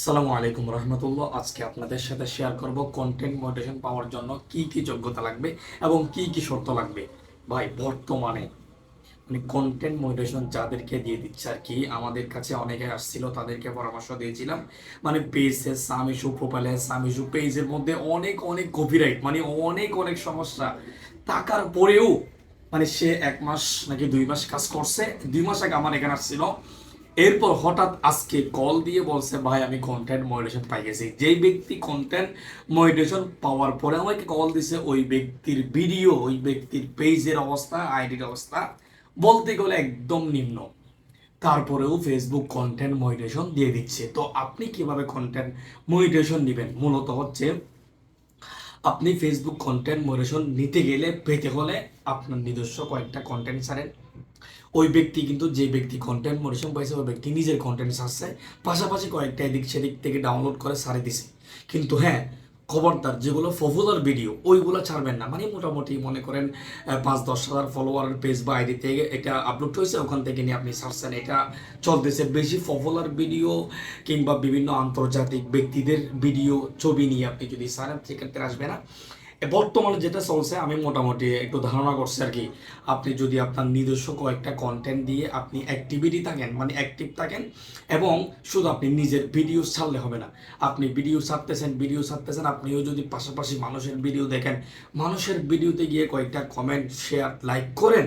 আসসালামু আলাইকুম রহমতুল্লাহ। আজকে আপনাদের সাথে শেয়ার করব কন্টেন্ট মোটিভেশন পাওয়ার জন্য কি কি যোগ্যতা লাগবে এবং কি কি শর্ত লাগবে। ভাই, বর্তমানে মানে কন্টেন্ট মোটিভেশন যাদেরকে দিয়ে দিচ্ছে আর কি, আমাদের কাছে অনেকে আসছিল, তাদেরকে পরামর্শ দিয়েছিলাম। মানে পেজে সামিশু প্রোফাইলে সামিশু পেজের মধ্যে অনেক অনেক কপিরাইট মানে অনেক অনেক সমস্যা। টাকার পরেও মানে সে এক মাস নাকি দুই মাস কাজ করছে। দুই মাস আগে আমার এখানে আসছিল। এরপর হঠাৎ আজকে কল দিয়ে বলছে, ভাই, আমি কন্টেন্ট মডিটেশন পাই গেছি যেই ব্যক্তি কন্টেন্ট মডিটেশন পাওয়ার পরে আমাকে কল দিছে, ওই ব্যক্তির ভিডিও ওই ব্যক্তির পেজের অবস্থা আইডির অবস্থা বলতে গেলে একদম নিম্ন। তারপরেও ফেসবুক কন্টেন্ট মডিটেশন দিয়ে দিচ্ছে। তো আপনি কীভাবে কন্টেন্ট মডিটেশন নেবেন মূলত হচ্ছে আপনি ফেসবুক কন্টেন্ট মডিটেশন নিতে গেলে, পেতে হলে আপনার নিজস্ব কয়েকটা কন্টেন্ট ছাড়েন। ওই ব্যক্তি কিন্তু যে ব্যক্তি কন্টেন্ট মডিটেশন পাইছে, ওই ব্যক্তি নিজের কন্টেন্ট ছাড়ছে পাশাপাশি কয়েকটা এদিক সেদিক থেকে ডাউনলোড করে ছাড়ে দিছে। কিন্তু হ্যাঁ খবরদার যেগুলো পপুলার ভিডিও ওইগুলো ছাড়বেন না। মানে মোটামুটি মনে করেন পাঁচ, দশ হাজার ফলোয়ারের পেজ বা আইডি থেকে এটা আপলোড হয়েছে, ওখান থেকে নিয়ে আপনি ছাড়ছেন এটা চলতেছে বেশি পপুলার ভিডিও কিংবা বিভিন্ন আন্তর্জাতিক ব্যক্তিদের ভিডিও ছবি নিয়ে আপনি যদি ছাড়েন সেক্ষেত্রে আসবে না। বর্তমানে যেটা চলছে, আমি মোটামুটি একটু ধারণা করছি আর কি। আপনি যদি আপনার নিজস্ব কয়েকটা কন্টেন্ট দিয়ে আপনি অ্যাক্টিভিটি থাকেন মানে অ্যাক্টিভ থাকেন এবং শুধু আপনি নিজের ভিডিও ছাড়লে হবে না। আপনি ভিডিও ছাড়তেছেন ভিডিও ছাড়তেছেন, আপনিও যদি পাশাপাশি মানুষের ভিডিও দেখেন, মানুষের ভিডিওতে গিয়ে কয়েকটা কমেন্ট শেয়ার লাইক করেন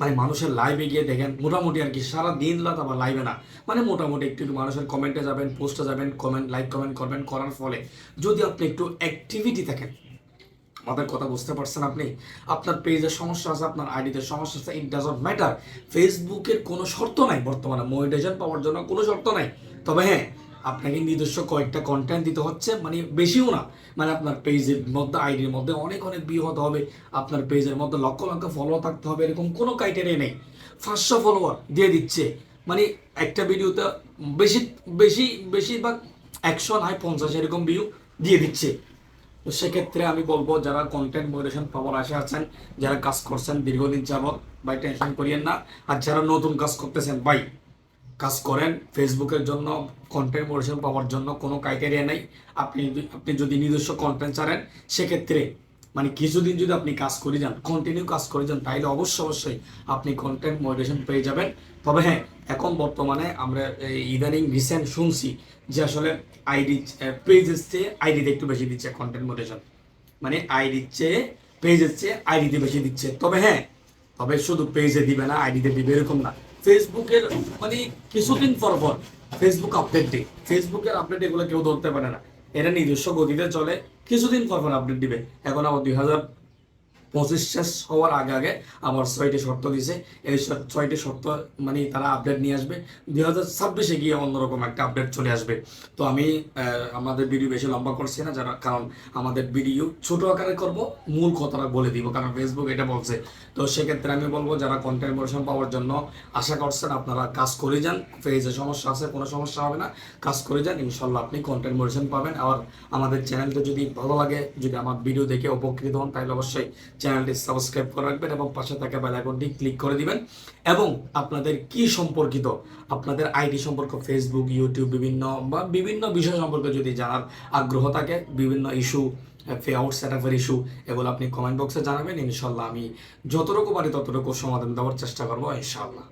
মানে মানুষের লাইভে গিয়ে দেখেন, মোটামুটি আর কি সারা দিন রাত আবার লাইভে না। মানে মোটামুটি একটু একটু মানুষের কমেন্টে যাবেন পোস্টে যাবেন কমেন্ট লাইক কমেন্ট করবেন, করার ফলে যদি আপনি একটু অ্যাক্টিভিটি থাকেন আমাদের কথা বুঝতে পারছেন আপনি? আপনার পেজের সমস্যা আছে, আপনার আইডিতে সমস্যা আছে ইট ডাজন্ট ম্যাটার ফেসবুকের কোনো শর্ত নাই বর্তমানে মনিটাইজেশন পাওয়ার জন্য কোনো শর্ত নাই। তবে হ্যাঁ আপনাকে নিজস্ব কয়েকটা কন্টেন্ট দিতে হচ্ছে মানে বেশিও না। মানে আপনার পেজের মধ্যে আইডির মধ্যে অনেক অনেক ভিউ হতে হবে। আপনার পেজের মধ্যে লক্ষ লক্ষ ফলোয়ার থাকতে হবে, এরকম কোনো ক্রাইটেরিয়া নেই। পাঁচশো ফলোয়ার দিয়ে দিচ্ছে। মানে একটা ভিডিওতে বেশি বেশি, বেশিরভাগ একশো নয়, পঞ্চাশ এরকম ভিউ দিয়ে দিচ্ছে। তো সেক্ষেত্রে আমি বলব, যারা কন্টেন্ট মডারেশন পাওয়ার আশে আছেন, যারা কাজ করছেন দীর্ঘদিন যাবৎ, ভাই টেনশন করিয়েন না। আর যারা নতুন কাজ করতেছেন, ভাই, কাজ করেন ফেসবুকের জন্য কন্টেন্ট মডারেশন পাওয়ার জন্য কোনো ক্রাইটেরিয়া নেই। আপনি আপনি যদি নিজস্ব কন্টেন্ট ছাড়েন, সেক্ষেত্রে মানে কিছুদিন যদি আপনি কাজ করে যান কন্টিনিউ কাজ করে যান, তাহলে অবশ্যই অবশ্যই আপনি কন্টেন্ট মডারেশন পেয়ে যাবেন। তবে হ্যাঁ এখন বর্তমানে আমরা ইদানিং রিসেন্ট শুনছি যে আসলে আইডি পেজের চেয়ে আইডিতে একটু বেশি দিচ্ছে কন্টেন্ট মডারেশন মানে আইডির চেয়ে পেজের চেয়ে আইডিতে বেশি দিচ্ছে। তবে হ্যাঁ তবে শুধু পেজে দিবে না আইডিতে দিবে এরকম না। ফেসবুকের মানে কিছুদিন পর পর ফেসবুক আপডেট দিই ফেসবুকের আপডেট এগুলো কেউ ধরতে পারে না। এটা নিজস্ব গতিতে চলে। কিছুদিন পর আপডেট দিবে। এখন আবার দুই হাজার পঁচিশ শেষ হওয়ার আগে আগে আবার ছয়টি শর্ত দিছে। এই ছয়টি শর্ত মানে তারা আপডেট নিয়ে আসবে। দুই হাজার ছাব্বিশে গিয়ে অন্যরকম একটা আপডেট চলে আসবে। তো আমি আমাদের ভিডিও বেশি লম্বা করছি না, যারা কারণ আমাদের ভিডিও ছোট আকারে করব, মূল কথাটা বলে দিব, কারণ ফেসবুক এটা বলছে। তো সেক্ষেত্রে আমি বলব, যারা কন্টেন্ট মোশন পাওয়ার জন্য আশা করছেন আপনারা কাজ করে যান পেজে সমস্যা আছে, কোনো সমস্যা হবে না, কাজ করে যান ইনশাল্লাহ আপনি কন্টেন্ট মোশন পাবেন। আর আমাদের চ্যানেলটা যদি ভালো লাগে, যদি আমার ভিডিও দেখে উপকৃত হন, তাহলে অবশ্যই চ্যানেলটি সাবস্ক্রাইব করে রাখবেন এবং পাশে থাকা বেল আইকনটি ক্লিক করে দিবেন। এবং আপনাদের কি সম্পর্কিত? আপনাদের আইডি সম্পর্ক ফেসবুক ইউটিউব বিভিন্ন বা বিভিন্ন বিষয় সম্পর্কে যদি জানার আগ্রহ থাকে, বিভিন্ন ইস্যু ফে আউট সেট আপের ইস্যু এগুলো আপনি কমেন্ট বক্সে জানাবেন। ইনশাল্লাহ আমি যতটুকু পারি ততটুকু সমাধান দেওয়ার চেষ্টা করব ইনশাল্লাহ